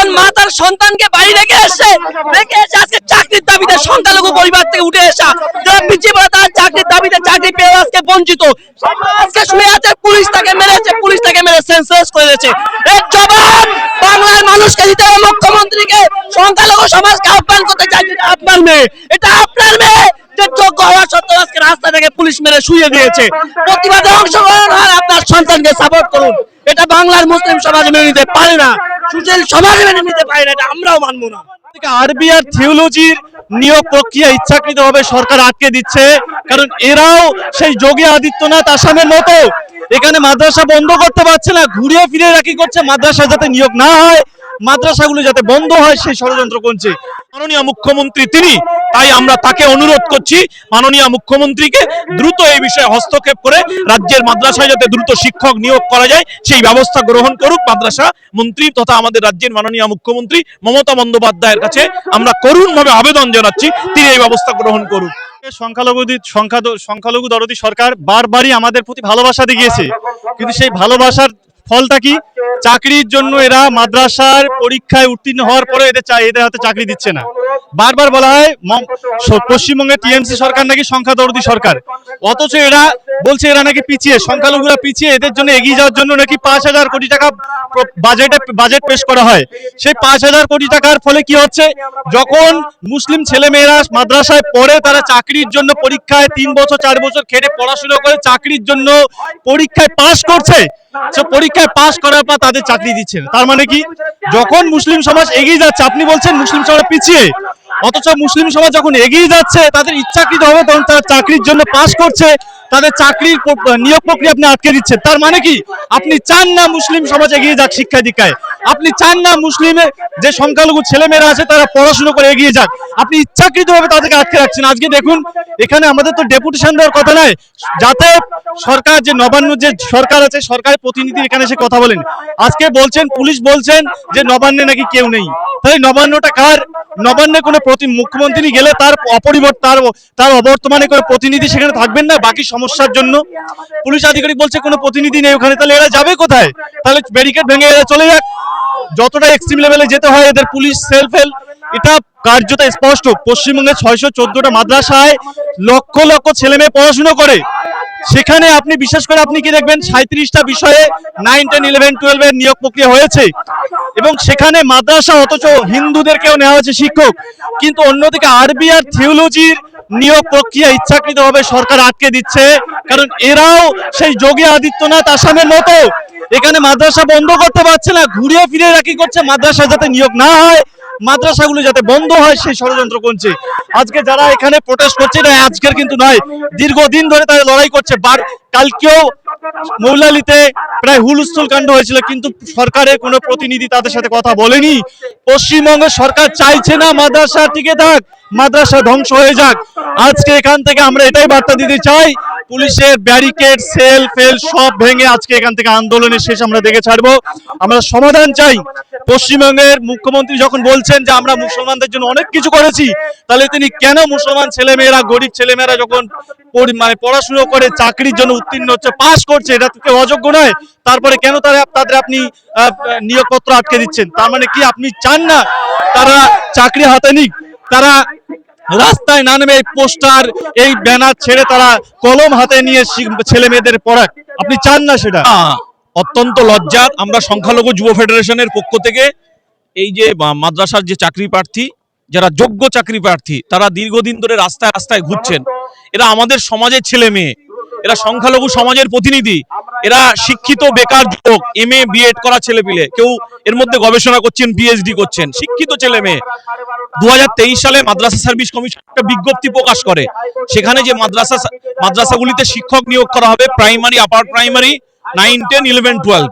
একজন মা তার সন্তানকে বাড়ি রেখে এসছে। রেখে এসে আজকে চাকরির দাবিতে সংখ্যালঘু পরিবার থেকে উঠে আসা যারা পিছিয়ে তার চাকরির দাবিতে চাকরি পেয়ে আজকে বঞ্চিত। আজকে শুনে আছে, পুলিশ তাকে মেরেছে, পুলিশ তাকে মেরে এর জবাব বাংলার মানুষকে দিতে হবে। মুখ্যমন্ত্রীকে সংখ্যালঘু সমাজকে আহ্বান করতে আপনার মেয়ে। এটা আপনার মেয়ে রাস্তা থেকে পুলিশ শুয়ে দিয়েছে। আপনার সন্তানকে সাপোর্ট করুন। এটা বাংলার মুসলিম সমাজ মেনে নিতে পারে না। সুশীল সমাজ মেনে নিতে পারে না আমরাও মানবো না। আরবি আর থিওলজির নিয়োগ প্রক্রিয়া ইচ্ছাকৃতভাবে সরকার আটকে দিচ্ছে, কারণ এরাও সেই যোগী আদিত্যনাথ আসামের মতো। এখানে মাদ্রাসা বন্ধ করতে পারছে না, ঘুরিয়ে ফিরে রাখি করছে মাদ্রাসা যাতে নিয়োগ না হয়। মাদ্রাসাগুলো যাতে বন্ধ হয় সেই ষড়যন্ত্র করছে মাননীয় মুখ্যমন্ত্রী তিনি, তাই আমরা তাকে অনুরোধ করছি, মাননীয় মুখ্যমন্ত্রীকে দ্রুত এই বিষয়ে হস্তক্ষেপ করে রাজ্যের মাদ্রাসায় যাতে দ্রুত শিক্ষক নিয়োগ করা যায়, সেই ব্যবস্থা গ্রহণ করুক মাদ্রাসা মন্ত্রী তথা আমাদের রাজ্যের মাননীয় মুখ্যমন্ত্রী মমতা বন্দ্যোপাধ্যায়ের কাছে। আমরা করুণভাবে আবেদন জানাচ্ছি, তিনি এই ব্যবস্থা গ্রহণ করুক। সংখ্যালঘু সংখ্যা সংখ্যালঘু দরদি সরকার বারবারই আমাদের প্রতি ভালোবাসা দেখিয়েছে। কিন্তু সেই ভালোবাসার ফলটা কি? চাকরির জন্য এরা মাদ্রাসার পরীক্ষায় উত্তীর্ণ হওয়ার পরে এদের এদের হাতে চাকরি দিচ্ছে না। বারবার বলা হয় পশ্চিমবঙ্গের টিএমসি সরকার নাকি সংখ্যা দরদি সরকার। অথচ এরা বলছে এরা নাকি পিছিয়ে, সংখ্যালঘুরা পিছিয়ে, এদের জন্য এগিয়ে যাওয়ার জন্য নাকি পাঁচ হাজার কোটি টাকা বাজেটে বাজেট পেশ করা হয়। সেই পাঁচ হাজার কোটি টাকার ফলে কি হচ্ছে? যখন মুসলিম ছেলেমেয়েরা মাদ্রাসায় পড়ে, তারা চাকরির জন্য পরীক্ষায় তিন বছর, চার বছর খেটে পড়াশোনা করে চাকরির জন্য পরীক্ষায় পাশ করছে সে পরীক্ষায় পাশ করার পর তাদের চাকরি দিচ্ছে তার মানে কি? যখন মুসলিম সমাজ এগিয়ে যাচ্ছে আপনি বলছেন মুসলিম সমাজ পিছিয়ে। অথচ মুসলিম সমাজ যখন এগিয়ে যাচ্ছে তাদের ইচ্ছাকৃত হবে তখন তারা চাকরির জন্য পাশ করছে তাদের চাকরির নিয়োগ প্রক্রিয়া আপনি আটকে দিচ্ছেন। তার মানে কি? আপনি চান না মুসলিম সমাজ এগিয়ে যাক শিক্ষা দীক্ষায়। আপনি চান না মুসলিমে যে সংখ্যালঘু ছেলেমেয়েরা আছে তারা পড়াশোনা করে এগিয়ে যাক। আপনি ইচ্ছাকৃতভাবে তাদেরকে আটকে রাখছেন। আজকে দেখুন, এখানে আমাদের তো ডেপুটেশন দেওয়ার কথা নয়। যাতে সরকার যে নবান্ন যে সরকার আছে, সরকারের প্রতিনিধি এখানে এসে কথা বলেন। আজকে বলছেন, পুলিশ বলছেন যে নবান্নে নাকি কেউ নেই। তাই নবান্নটা কার? নবান্নে কোনো প্রতি মুখ্যমন্ত্রী গেলে তার অপরিবর্তন তার তার অবর্তমানে কোনো প্রতিনিধি সেখানে থাকবেন না? বাকি সমস্যার জন্য। পুলিশ আধিকারিক বলছে, কোনো প্রতিনিধি নেই ওখানে। তাহলে এরা যাবে কোথায়? তাহলে ব্যারিকেড ভেঙে এরা চলে যাক। যতটা এক্সট্রিম লেভেলে যেতে হয় এদের পুলিশ সেলফ হেল্প এটা কার্যত স্পষ্ট। পশ্চিমবঙ্গে ছয়শো চোদ্দটা মাদ্রাসায় লক্ষ লক্ষ ছেলে মেয়ে পড়াশোনা করে। সেখানে আপনি বিশেষ করে আপনি কি দেখবেন? সাঁত্রিশটা বিষয়ে নাইন টেন ইলেভেন টুয়েলভ এর নিয়োগ প্রক্রিয়া হয়েছে। এবং সেখানে মাদ্রাসা অথচ হিন্দুদেরকেও নেওয়া হয়েছে শিক্ষক। কিন্তু অন্যদিকে আরবি আর থিওলজির নিয়োগ প্রক্রিয়া ইচ্ছাকৃতভাবে সরকার আটকে দিচ্ছে। কারণ এরাও সেই যোগী আদিত্যনাথ আসামের মতো। এখানে মাদ্রাসা বন্ধ করতে পারছে না, ঘুরিয়ে ফিরে রাখি করছে মাদ্রাসা যাতে নিয়োগ না হয়, মাদ্রাসাগুলো যাতে বন্ধ হয় সেই ষড়যন্ত্র করছে আজকে যারা এখানে প্রোটেস্ট করছে, এটা আজকের কিন্তু নয়, দীর্ঘদিন ধরে তারা লড়াই করছে কালকেও মৌলালিতে প্রায় হুলস্থুল কাণ্ড হয়েছিল, কিন্তু সরকারের কোনো প্রতিনিধি তাদের সাথে কথা বলেনি। পশ্চিমবঙ্গের সরকার চাইছে না মাদ্রাসা টিকে থাক, মাদ্রাসা ধ্বংস হয়ে যাক। আজকে এখান থেকে আমরা এটাই বার্তা দিতে চাই, পুলিশের ব্যারিকেড, সেল, ফেল সব ভেঙে আজকে এখান থেকে আন্দোলনের শেষ আমরা দেখে ছাড়বো। আমরা সমাধান চাই। পশ্চিমবঙ্গের মুখ্যমন্ত্রী যখন বলছেন যে আমরা মুসলমানদের জন্য অনেক কিছু করেছি, তাহলে তিনি কেন মুসলমান ছেলেমেয়েরা, গরিব ছেলেমেয়েরা যখন মানে পড়াশুনো করে, চাকরির জন্য উত্তীর্ণ হচ্ছে, পাশ করছে, এটা তো অযোগ্য নয়। তারপরে কেন তারা তাদের আপনি নিয়োগপত্র আটকে দিচ্ছেন? তার মানে কি আপনি চান না তারা চাকরি হাতে নিক? তারা রাস্তায় না নেমে পোস্টার, এই ব্যানার ছেড়ে তারা কলম হাতে নিয়ে ছেলে মেয়েদের পড়াক আপনি চান না সেটা? অত্যন্ত লজ্জার। আমরা সংখ্যালঘু যুব ফেডারেশনের পক্ষ থেকে এই যে মাদ্রাসার যে চাকরি প্রার্থী, যারা যোগ্য চাকরি প্রার্থী, তারা দীর্ঘদিন ধরে রাস্তায় রাস্তায় ঘুরছেন। এরা আমাদের সমাজের ছেলে মেয়ে। এরা সংখ্যালঘু সমাজের প্রতিনিধি। এরা শিক্ষিত, বেকার যুবক এম এ বিএড করা ছেলে পিলে কেউ এর মধ্যে গবেষণা করছেন পিএইচডি করছেন। শিক্ষিত ছেলে মেয়ে। দু হাজার তেইশ সালে মাদ্রাসা সার্ভিস কমিশন একটা বিজ্ঞপ্তি প্রকাশ করে। সেখানে যে মাদ্রাসা, মাদ্রাসাগুলিতে শিক্ষক নিয়োগ করা হবে primary upper primary nine ten eleven twelve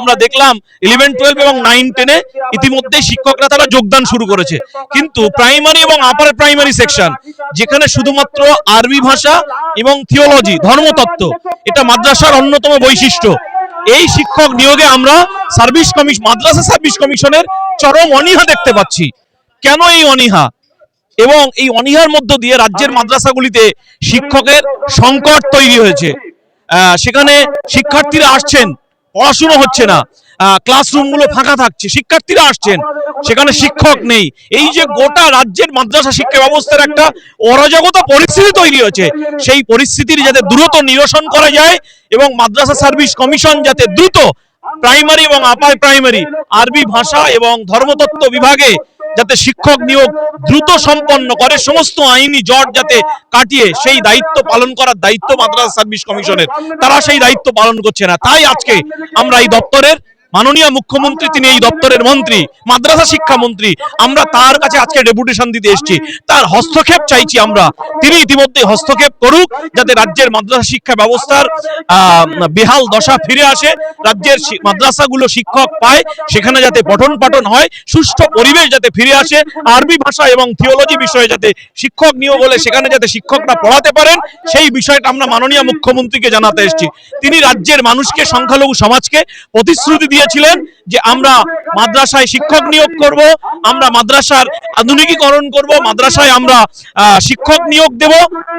আমরা দেখলাম ইলেভেন টুয়েলভ এবং নাইন টেনে ইতিমধ্যে শিক্ষকরা তারা যোগদান শুরু করেছে। কিন্তু প্রাইমারি এবং আপার প্রাইমারি সেকশন যেখানে শুধুমাত্র আরবি ভাষা এবং থিওলজি ধর্মতত্ত্ব, এটা মাদ্রাসার অন্যতম বৈশিষ্ট্য। এই শিক্ষক নিয়োগে আমরা সার্ভিস কমিশন মাদ্রাসা সার্ভিস কমিশনের চরম অনীহা দেখতে পাচ্ছি। কেন এই অনীহা? এবং এই অনীহার মধ্য দিয়ে রাজ্যের মাদ্রাসাগুলিতে শিক্ষকের সংকট তৈরি হয়েছে। সেখানে শিক্ষার্থীরা আসছেন, পড়াশুনো হচ্ছে না। ক্লাসরুমগুলো ফাঁকা থাকছে, শিক্ষার্থীরা আসছেন, সেখানে শিক্ষক নেই। এই যে গোটা রাজ্যের মাদ্রাসা শিক্ষা ব্যবস্থার একটা অরাজকতা পরিস্থিতি তৈরি হয়েছে, সেই পরিস্থিতির যাতে দ্রুত নিরসন করা যায় এবং মাদ্রাসা সার্ভিস কমিশন যাতে দ্রুত প্রাইমারি এবং আপার প্রাইমারি আরবি ভাষা এবং ধর্মতত্ত্ব বিভাগে যাতে শিক্ষক নিয়োগ দ্রুত সম্পন্ন করে, সমস্ত আইনি জট যাতে কাটিয়ে সেই দায়িত্ব পালন করার দায়িত্ব মাদ্রাসা সার্ভিস কমিশনের। তারা সেই দায়িত্ব পালন করছে না। তাই আজকে আমরা এই দপ্তরের মাননীয় মুখ্যমন্ত্রী, তিনি এই দপ্তরের মন্ত্রী, মাদ্রাসা শিক্ষা মন্ত্রী। আমরা তার কাছে আজকে ডেপুটেশন দিতে এসেছি। তার হস্তক্ষেপ চাইছি আমরা। তিনি ইতিমধ্যে হস্তক্ষেপ করুক, যাতে রাজ্যের মাদ্রাসা শিক্ষা ব্যবস্থার বেহাল দশা ফিরে আসে, রাজ্যের মাদ্রাসাগুলো শিক্ষক পায়, সেখানে যাতে পঠন পাঠন হয়, সুষ্ঠু পরিবেশ যাতে ফিরে আসে, আরবি ভাষা এবং থিওলজি বিষয়ে যাতে শিক্ষক নিয়োগ হলে, সেখানে যাতে শিক্ষকরা পড়াতে পারেন, সেই বিষয়টা আমরা মাননীয় মুখ্যমন্ত্রীকে জানাতে এসেছি। তিনি রাজ্যের মানুষকে, সংখ্যালঘু সমাজকে প্রতিশ্রুতি দিয়েছিলেন যে আমরা মাদ্রাসায় শিক্ষক নিয়োগ করব, আমরা মাদ্রাসার আধুনিকীকরণ করব, মাদ্রাসায় আমরা শিক্ষক নিয়োগ দেব।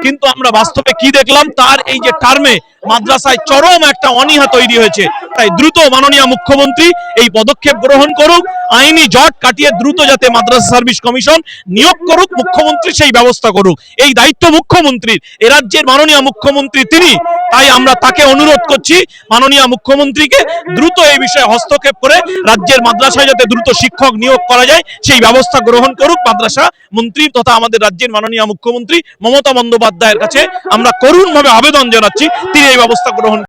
কিন্তু আমরা বাস্তবে কি দেখলাম? তার এই যে টার্মে মাদ্রাসায় চরম একটা অনীহা তৈরি হয়েছে। তাই দ্রুত মাননীয় মুখ্যমন্ত্রী এই পদক্ষেপ গ্রহণ করুক। আইনি জট কাটিয়ে দ্রুত যাতে মাদ্রাসা সার্ভিস কমিশন নিয়োগ করুক, মুখ্যমন্ত্রী সেই ব্যবস্থা করুক। এই দায়িত্ব মুখ্যমন্ত্রীর। এ রাজ্যের মাননীয় মুখ্যমন্ত্রী তিনি। তাই আমরা তাকে অনুরোধ করছি, মাননীয় মুখ্যমন্ত্রীকে দ্রুত এই বিষয়ে হস্তক্ষেপ করে রাজ্যের মাদ্রাসায় যাতে দ্রুত শিক্ষক নিয়োগ করা যায়, সেই ব্যবস্থা গ্রহণ করুক মাদ্রাসা মন্ত্রী তথা আমাদের রাজ্যের মাননীয় মুখ্যমন্ত্রী মমতা বন্দ্যোপাধ্যায়ের কাছে। আমরা করুণভাবে আবেদন জানাচ্ছি, তিনি এই ব্যবস্থা গ্রহণ